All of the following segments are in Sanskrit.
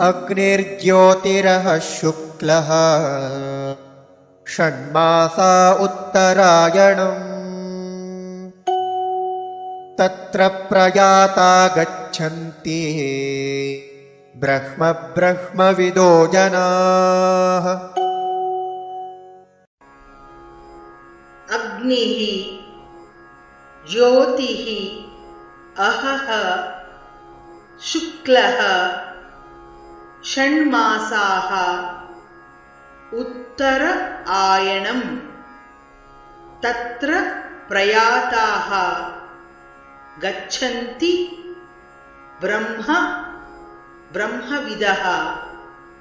अग्निर्ज्योतिरः शुक्लः षण्मासा उत्तरायणम्। तत्र प्रयाता गच्छन्ति। ब्रह्म ब्रह्मविदो जनाः। अग्निः ज्योतिः अहः शुक्लः षण्मासाः। उत्तर आयणम्। तत्र प्रयाताः। गच्छन्ति ब्रह्म ब्रह्मविदः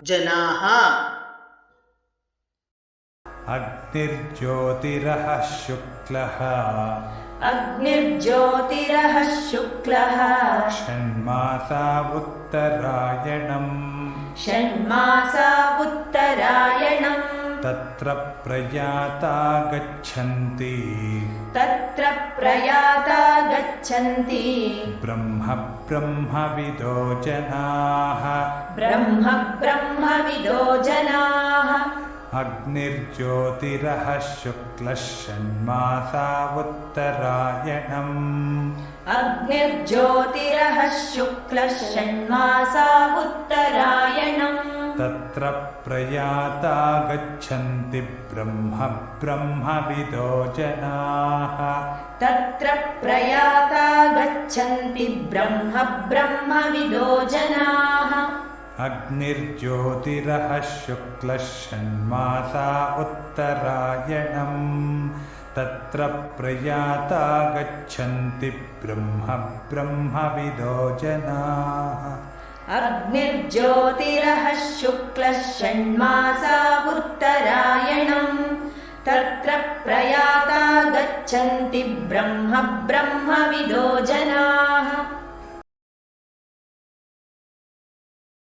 जनाः। अग्निर्ज्योतिरः शुक्लः अग्निर्ज्योतिरः शुक्लः षण्मासा उत्तरायणम्। षण्मासा उत्तरायणम्। तत्र प्रयाता गच्छन्ति। तत्र प्रयाता गच्छन्ति। ब्रह्म ब्रह्मविदो जनाः। ब्रह्म ब्रह्मविदो जनाः अग्निर्ज्योतिरः शुक्लः षण्मासा उत्तरायणम् अग्निर्ज्योतिरः शुक्लः षण्मासा उत्तरायणम् तत्र प्रयाता गच्छन्ति ब्रह्म ब्रह्मविदो जनाः तत्र प्रयाता गच्छन्ति ब्रह्म ब्रह्मविदो जनाः अग्निर्ज्योतिरः शुक्लः षण्मासा उत्तरायणम्। तत्र प्रयाता गच्छन्ति ब्रह्म ब्रह्मविदो जनाः। अग्निर्ज्योतिरः शुक्लः षण्मासा उत्तरायणम्। तत्र प्रयाता गच्छन्ति ब्रह्म ब्रह्मविदो